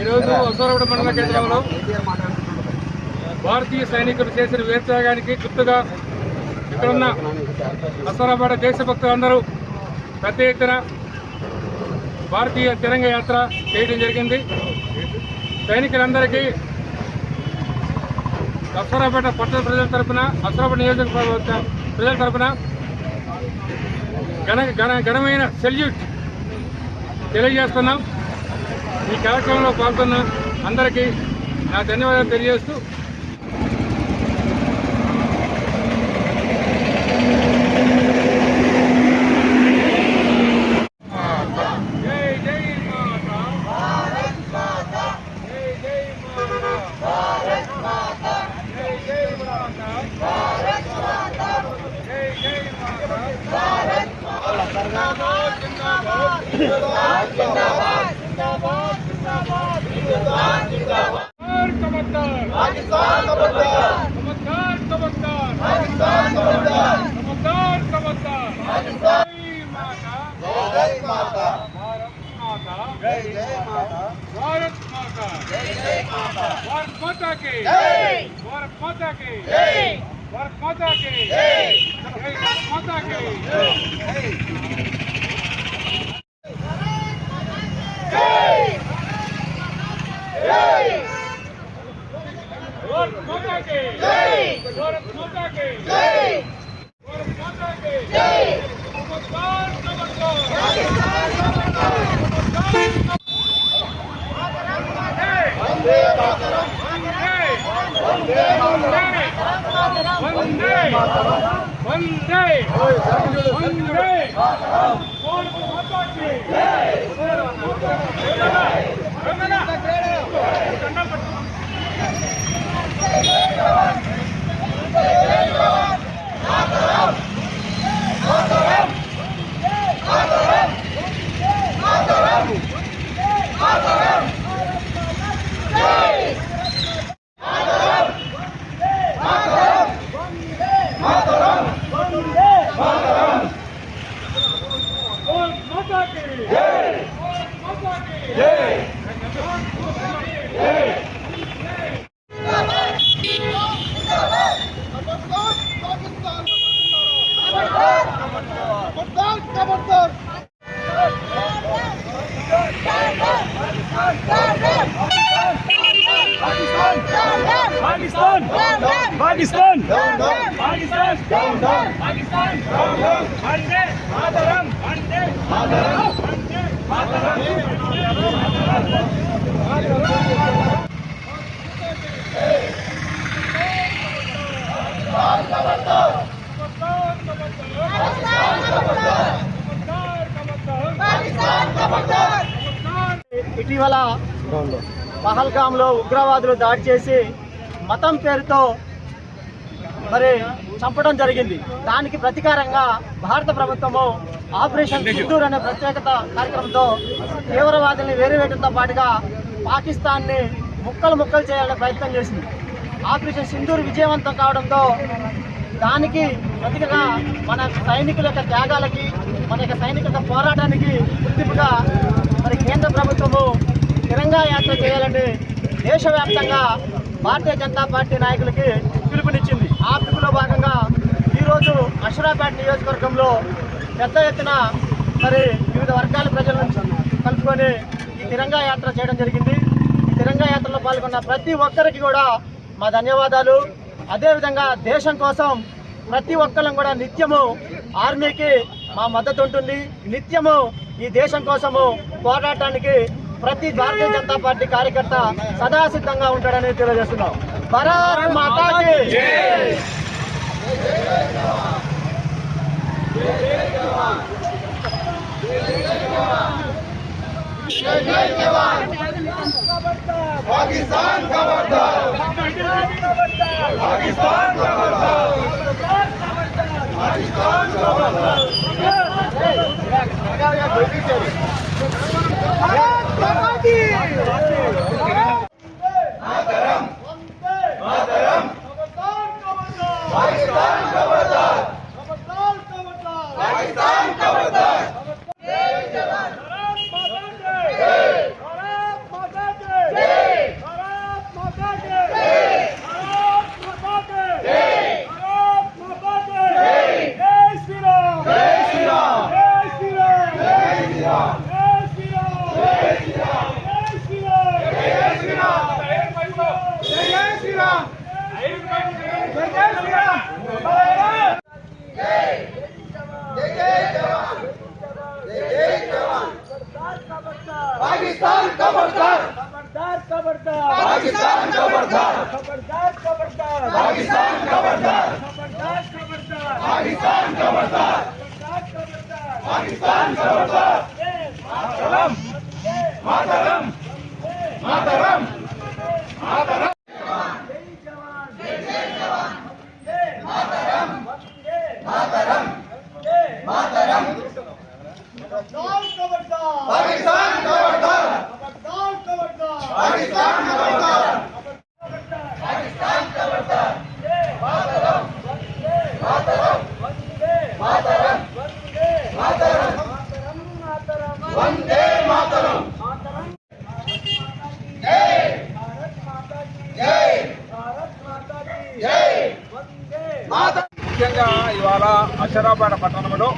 ఈరోజు అసోరగూడ మండల కేంద్రంలో భారతీయ సైనికులు చేసిన వీరత్యాగానికి గుర్తుగా ఇక్కడున్న అసోరాబాడ దేశభక్తులందరూ పెద్ద ఎత్తున భారతీయ తిరంగ యాత్ర చేయడం జరిగింది. సైనికులందరికీ అసరాపేట పట్టణ ప్రజల తరపున అసరాపేట నియోజకవర్గ ప్రజల తరపున ఘన ఘన ఘనమైన సెల్యూట్ తెలియజేస్తున్నాం. ఈ కార్యక్రమంలో పాల్గొన్న అందరికీ నా ధన్యవాదాలు తెలియజేస్తూ జై माता जय जय माता भारत माता के जय भारत माता के जय भारत माता के जय जय भारत माता के जय भारत माता के जय भारत माता के जय भारत माता के వందే వందే వందే Pakistan! Pakistan! Pakistan! Pakistan! Vande Mataram! Vande Mataram! Vande Mataram! Vande Mataram! ఇటీవల పహల్గాంలో ఉగ్రవాదులు దాడి చేసి మతం పేరుతో మరి చంపడం జరిగింది. దానికి ప్రతీకారంగా భారత ప్రభుత్వము ఆపరేషన్ సింధూర్ అనే ప్రత్యేకత కార్యక్రమంతో తీవ్రవాదుల్ని వేరువేయడంతో పాటుగా పాకిస్తాన్ని ముక్కలు ముక్కలు చేయాలనే ప్రయత్నం చేసింది. ఆపరేషన్ సింధూర్ విజయవంతం కావడంతో దానికి ప్రతిగా మన సైనికుల యొక్క త్యాగాలకి మన యొక్క సైనికుల యొక్క పోరాటానికి గుర్తింపుగా మరి కేంద్ర ప్రభుత్వము తిరంగా యాత్ర చేయాలని దేశవ్యాప్తంగా భారతీయ జనతా పార్టీ నాయకులకి పిలుపునిచ్చింది. ఆ పిలుపులో భాగంగా ఈరోజు అషురాపేట నియోజకవర్గంలో పెద్ద ఎత్తున మరి వివిధ వర్గాల ప్రజలను కలుపుకొని ఈ తిరంగా యాత్ర చేయడం జరిగింది. ఈ తిరంగా యాత్రలో పాల్గొన్న ప్రతి ఒక్కరికి కూడా మా ధన్యవాదాలు. అదేవిధంగా దేశం కోసం ప్రతి ఒక్కరం కూడా నిత్యము ఆర్మీకి మా మద్దతు ఉంటుంది. నిత్యము ఈ దేశం కోసము పోరాటానికి ప్రతి భారతీయ జనతా పార్టీ కార్యకర్త సదా సిద్ధంగా ఉంటాడని తెలియజేస్తున్నాం. భరత్ మాతాకి పాకిస్తాన్ పాకిస్తాన్ పాకిస్తాన్ ભારત માતા કી पाकिस्तान खबरदार खबरदार खबरदार पाकिस्तान खबरदार ఇవాళ పట్టణంలో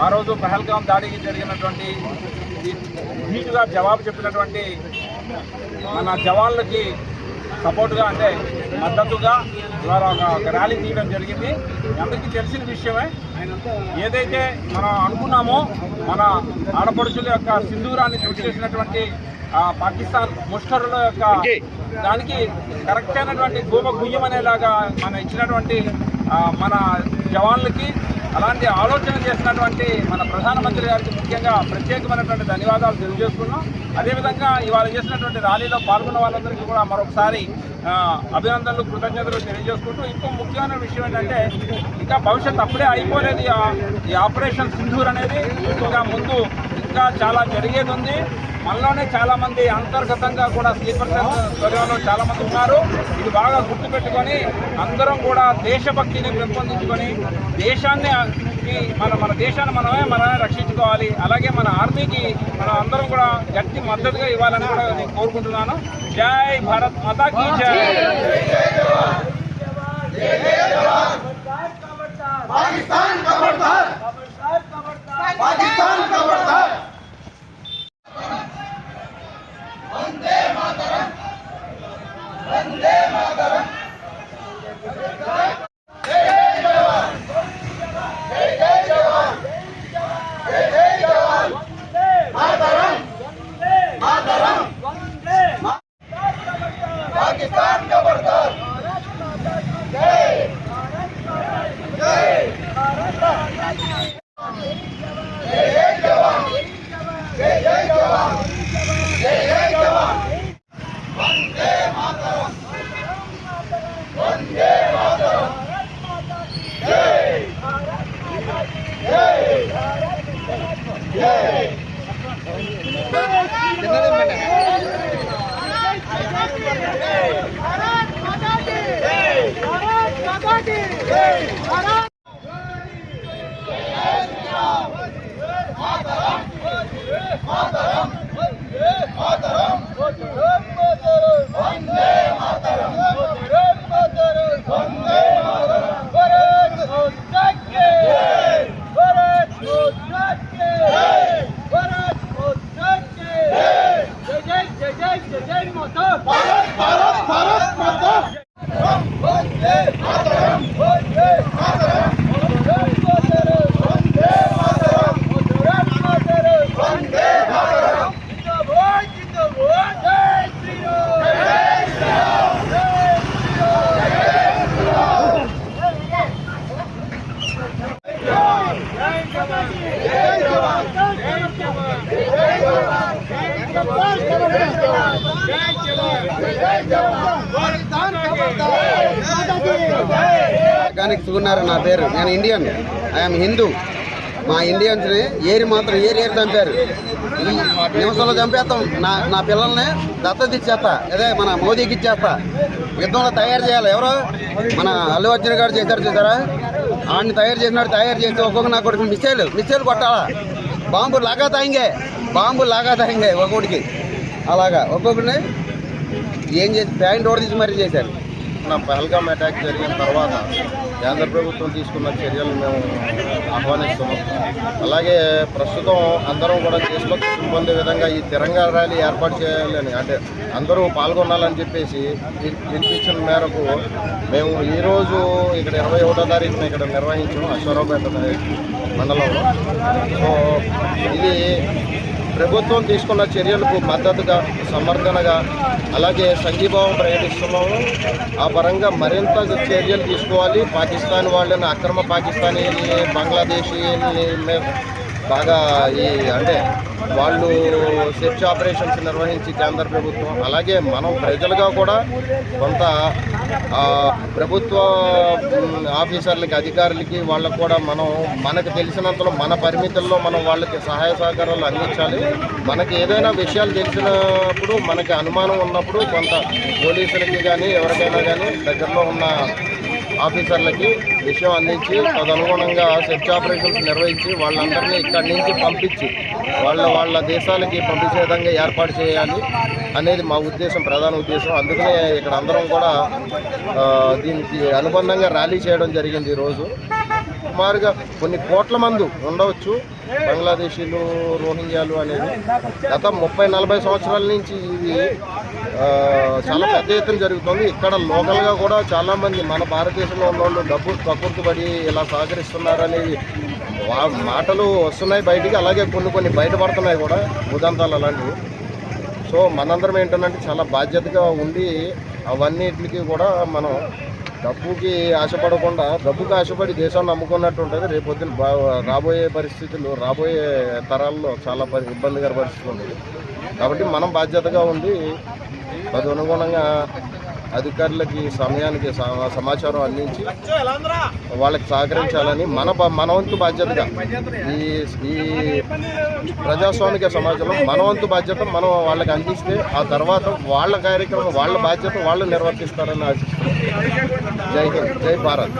ఆ రోజు పహల్గాం దాడికి జరిగినటువంటి ధీటుగా జవాబు చెప్పినటువంటి మన జవాన్లకి సపోర్టుగా అంటే మద్దతుగా ద్వారా ఒక ర్యాలీ తీయడం జరిగింది. అందరికీ తెలిసిన విషయమే. ఏదైతే మనం అనుకున్నామో మన ఆడపడుచుల యొక్క సింధూరాన్ని తుడి చేసినటువంటి పాకిస్తాన్ ముష్కరుల యొక్క దానికి కరెక్ట్ అయినటువంటి గోమ గుయ్యం అనేలాగా మన ఇచ్చినటువంటి మన జవాన్లకి అలాంటి ఆలోచన చేసినటువంటి మన ప్రధానమంత్రి గారికి ముఖ్యంగా ప్రత్యేకమైనటువంటి ధన్యవాదాలు తెలియజేసుకున్నాం. అదేవిధంగా ఇవాళ చేసినటువంటి ర్యాలీలో పాల్గొన్న వాళ్ళందరికీ కూడా మరొకసారి అభినందనలు కృతజ్ఞతలు తెలియజేసుకుంటూ ఇంకో ముఖ్యమైన విషయం ఏంటంటే ఇంకా భవిష్యత్ అప్పుడే అయిపోలేదు ఈ ఈ ఆపరేషన్ సింధూర్ అనేది. ఇంకా ముందు ఇంకా చాలా జరిగేది ఉంది. మనలోనే చాలామంది అంతర్గతంగా కూడా స్లీపర్ చాలా చాలామంది ఉన్నారు ఇది బాగా గుర్తుపెట్టుకొని అందరం కూడా దేశభక్తిని పెంపొందించుకొని దేశాన్ని మన మన దేశాన్ని మనమే మనమే రక్షించుకోవాలి అలాగే మన ఆర్మీకి మనం అందరం కూడా గట్టి మద్దతుగా ఇవ్వాలని కూడా నేను కోరుకుంటున్నాను జై భారత్ మాతాకి జై పాకిస్తాన్ పాకిస్తాన్ வந்தே की మెకానిక్ నా పేరు. నేను ఇండియన్. ఐఎమ్ హిందూ మా ఇండియన్స్ని ఏరి మాత్రం ఏరి ఏరి చంపారు. నిమిషంలో చంపేస్తాం. నా నా పిల్లల్ని దత్తత ఇచ్చేస్తా. అదే మన మోదీకి ఇచ్చేస్తా. యుద్ధంలో తయారు చేయాలి ఎవరు? మన అల్లు అర్జున్ గారు చేశారు చూసారా? ఆడిని తయారు చేసినాడు తయారు చేసి ఒక్కొక్క నా కొడుకు మిస్సైల్ మిస్సైల్ కొట్టాలా? బాంబు లాగా తాయింగే. బాంబు లాగా తాయింగే ఒక్కొక్కడికి. అలాగా. ఒక్కొక్కడిని ఏం చేసి ప్యాంట్ ఓడి తీసి మరీ చేశారు. మన పహల్గామ్ అటాక్ జరిగిన తర్వాత కేంద్ర ప్రభుత్వం తీసుకున్న చర్యలు మేము ఆహ్వానిస్తున్నాం. అలాగే ప్రస్తుతం అందరం కూడా దేశభక్తి పొందే విధంగా ఈ తిరంగా ర్యాలీ ఏర్పాటు చేయాలని అంటే అందరూ పాల్గొనాలని చెప్పేసి పిలిపించిన మేరకు మేము ఈరోజు ఇక్కడ ఇరవై ఒకటో తారీఖున ఇక్కడ నిర్వహించాం అశ్వరావుపేట మండలంలో. సో ఇది ప్రభుత్వం తీసుకున్న చర్యలకు మద్దతుగా సమర్థనగా అలాగే సంఘీభావం ప్రకటిస్తున్నాము. ఆ పరంగా మరింత చర్యలు తీసుకోవాలి. పాకిస్తాన్ వాళ్ళని అక్రమ పాకిస్తానీ బంగ్లాదేశీ బాగా ఈ అంటే వాళ్ళు సెర్చ్ ఆపరేషన్స్ నిర్వహించి కేంద్ర ప్రభుత్వం అలాగే మనం ప్రజలుగా కూడా కొంత ప్రభుత్వ ఆఫీసర్లకి అధికారులకి వాళ్ళకు కూడా మనం మనకు తెలిసినంతలో మన పరిమితుల్లో మనం వాళ్ళకి సహాయ సహకారాలు అందించాలి. మనకి ఏదైనా విషయాలు తెలిసినప్పుడు మనకి అనుమానం ఉన్నప్పుడు కొంత పోలీసులకి కానీ ఎవరికైనా కానీ దగ్గరలో ఉన్న ఆఫీసర్లకి విషయం అందించి తదనుగుణంగా సెర్చ్ ఆపరేషన్స్ నిర్వహించి వాళ్ళందరినీ ఇక్కడి నుంచి పంపించి వాళ్ళ వాళ్ళ దేశాలకి పంపించే విధంగా ఏర్పాటు చేయాలి అనేది మా ఉద్దేశం ప్రధాన ఉద్దేశం. అందుకనే ఇక్కడ అందరం కూడా దీనికి అనుబంధంగా ర్యాలీ చేయడం జరిగింది ఈరోజు. సుమారుగా కొన్ని కోట్ల మంది ఉండవచ్చు బంగ్లాదేశీలు రోహింగ్యాలు అనేది. గత ముప్పై నలభై సంవత్సరాల నుంచి ఇది చాలా పెద్ద ఎత్తున జరుగుతుంది. ఇక్కడ లోకల్గా కూడా చాలామంది మన భారతదేశంలో ఉన్న వాళ్ళు డబ్బు కక్కుర్తిపడి ఇలా సహకరిస్తున్నారనేది వా- మాటలు వస్తున్నాయి బయటికి. అలాగే కొన్ని కొన్ని బయటపడుతున్నాయి కూడా ఉదంతాలు అలాంటివి. సో మనందరం ఏంటంటే చాలా బాధ్యతగా ఉండి అవన్నిటికి కూడా మనం డబ్బుకి ఆశపడకుండా డబ్బుకి ఆశపడి దేశాన్ని నమ్ముకున్నట్టు ఉంటుంది. రేపొద్దున బా రాబోయే పరిస్థితులు రాబోయే తరాల్లో చాలా ఇబ్బందికర పరిస్థితులు ఉంటుంది కాబట్టి మనం బాధ్యతగా ఉండి తదనుగుణంగా అధికారులకి సమయానికి సమాచారం అందించి వాళ్ళకి సహకరించాలని మన బ- మన వంతు బాధ్యతగా ఈ ఈ ప్రజాస్వామిక సమాజంలో మన వంతు బాధ్యత మనం వాళ్ళకి అందిస్తే ఆ తర్వాత వాళ్ళ కార్యక్రమం వాళ్ళ బాధ్యత వాళ్ళు నిర్వర్తిస్తారని ఆశిస్తున్నాం. జై హింద్ జై భారత్.